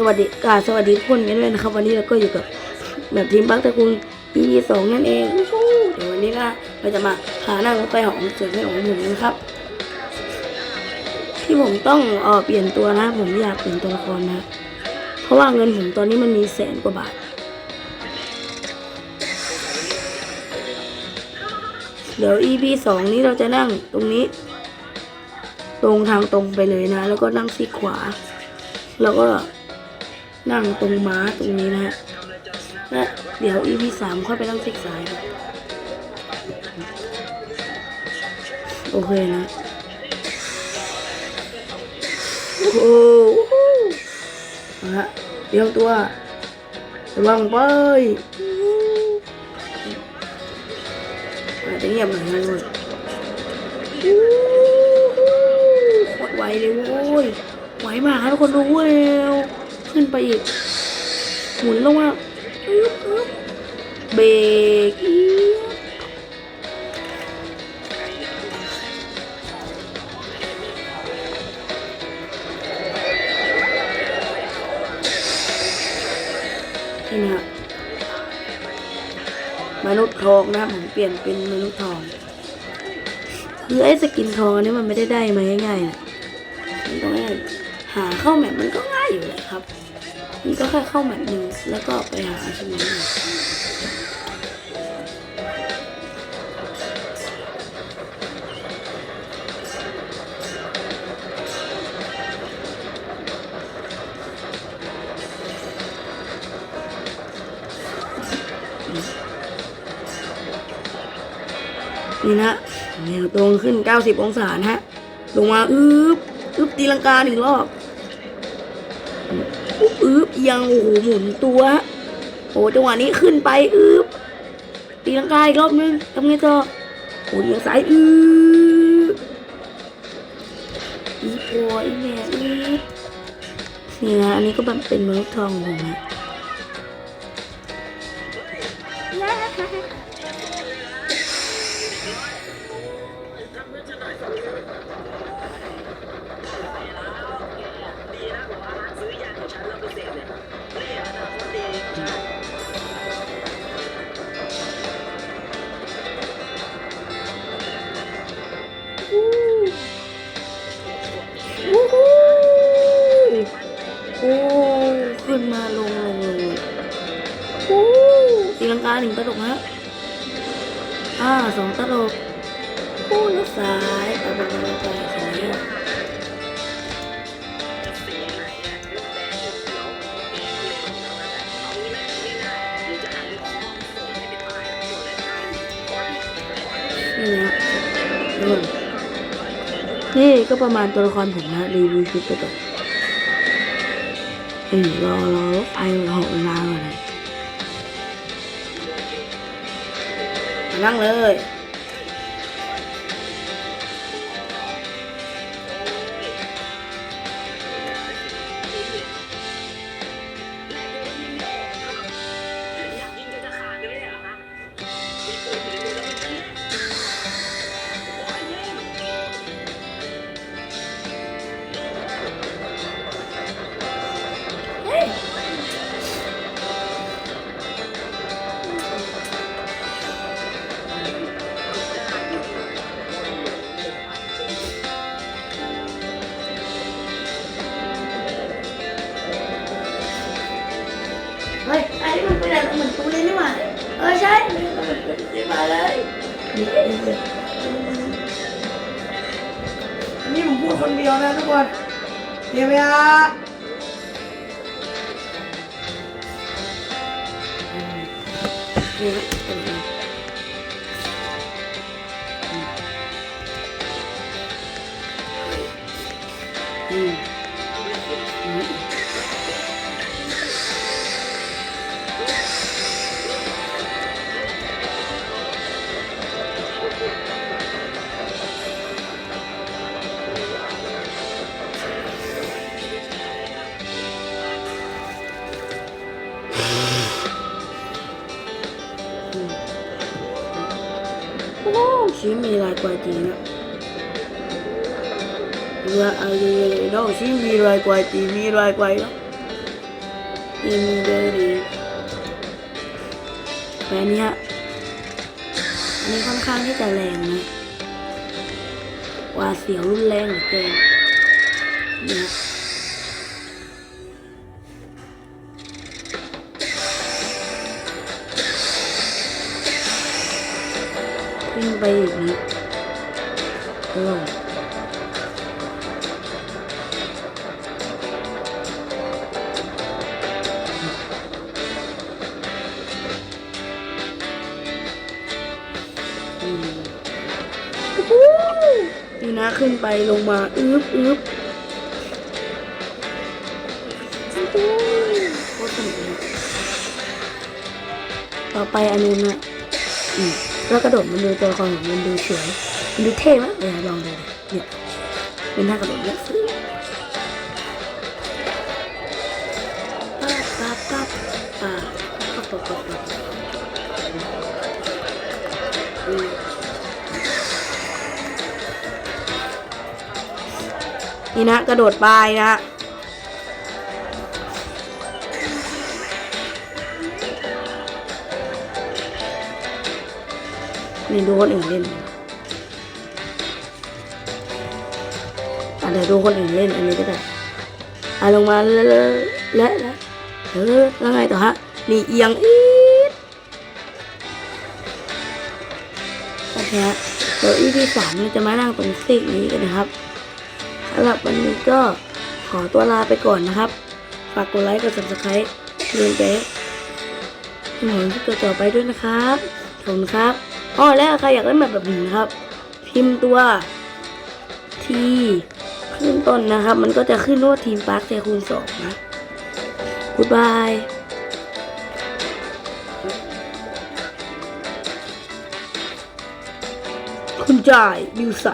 สวัสดีกาสวัสดีทุกคนกันด้วยนะครับ วันนี้เราก็อยู่กับแบบทีมบักตะกุล EP สองนั่นเองเดี๋ยววันนี้นะเราจะมาหานั่งรถไฟหองเสือไม่ของผมนะครับ ที่ผมต้องเออเปลี่ยนตัวนะ ผมอยากเปลี่ยนตัวละครนะ เพราะว่าเงินผมตอนนี้มันมีแสนกว่าบาท เดี๋ยว EP สองนี้เราจะนั่งตรงนี้ ตรงทางตรงไปเลยนะ แล้วก็นั่งซีขวา แล้วก็ นั่งตรงม้าตรงนี้นะฮะและเดี๋ยว EP สามค่อยไปนั่งซีกซ้ายโอเคนะโอ้โหเอาละเตรียมตัวระวังไปอาจจะเงียบหน่อยนะทุกคนโคตรไวเลยโว้ยไวมากให้ทุกคนดูเว้ย ขึ้นไปอีก หมุนลงมาอึ๊บอึ๊บเบรกอี๊ดนี่นะมนุษย์ทองนะผมเปลี่ยนเป็นมนุษย์ทองคือไอ้สกินทองอันนี้มันไม่ได้ได้มาง่ายๆนะมันต้องให้หาเข้าแมปมันก็ง่ายอยู่เลยครับ มันก็แค่เข้าแมปหนึ่งแล้วก็ไปหาใช่ไหมนี่นะแนวตรงขึ้น 90 องศานะฮะ ลงมา อึ๊บ อึ๊บตีลังกาหนึ่งรอบ อึ๊บยังโอ้โหหมุนตัวโอ้จังหวะนี้ขึ้นไปอึ๊บตีลังกาอีกรอบนึงทำไงต่อโอ้ยยังสายอึ๊บอีโอ้ยแม่อึ๊บนี่นะอันนี้ก็แบบเป็นมนุษย์ทองของผมนะ หนึ่งตลกฮะอ่าสองตลกโอ้แล้วซ้ายไปไปไปไปซ้ายอะนี่นะทุกคนนี่ก็ประมาณตัวละครผมนะรีวิวคลิปไปก่อนเอ้ยรอรอรถไฟเหาะมาก่อนนะ นั่งเลย เฮ้ยไอ้นี่มันเป็นอะไรเหมือนตู้เลยนี่หว่าเออใช่มันเหมือนตูเลยมาเลยนี่เองเลยนนี้ผมพูดคนเดียวนะทุกคนเดี๋ยวไปฮะนี่นะเป็น อ้ชีมีลายกวาจริงอะเรือะไรเนาะชีมีลายกวาจริงมีลายกว่าเนาะอินเดรีแหวนเนี้ยอันนี้ค่อนข้างที่จะแรงนะหว่าเสียวรุนแรงเหลือเกินเนี่ ไปอีกนิดลงนี่นะขึ้นไปลงมาอึ๊บอึ๊บโคตรสนุกต่อไปอันนู้นะอืม แล้วกระโดดมันดูตัวครขอมันดูสวยมันดูเท่มากเลยลองดูเนี่ยเป็นหน้ากระโดดเนี่ยปั๊บปั๊บปั๊บปั๊บปั๊บปั๊บปั๊บนี่นะกระโดดไปนะ นี่ดูคนอื่นเล่นอะเดี๋ยวดูคนอื่นเล่นอันนี้ก็ได้อะลงมาแล้วและและเออแล้วไงต่อฮะนี่เอียงอีดโอเคฮะเดี๋ยวอีพีสามเราจะมานั่งตรงซีกนี้กันนะครับสำหรับวันนี้ก็ขอตัวลาไปก่อนนะครับ ฝากกดไลค์กด subscribe เรียนเจ๊ที่ผมที่ตัวต่อไปด้วยนะครับขอบคุณครับ อ๋อแล้วใครอยากเล่นแบบแบบนี้ครับ พิมพ์ตัวที่ขึ้นต้นนะครับ มันก็จะขึ้นว่าทีมปาร์คเซคูณสองนะกูดบายคุณจ่ายดิวสั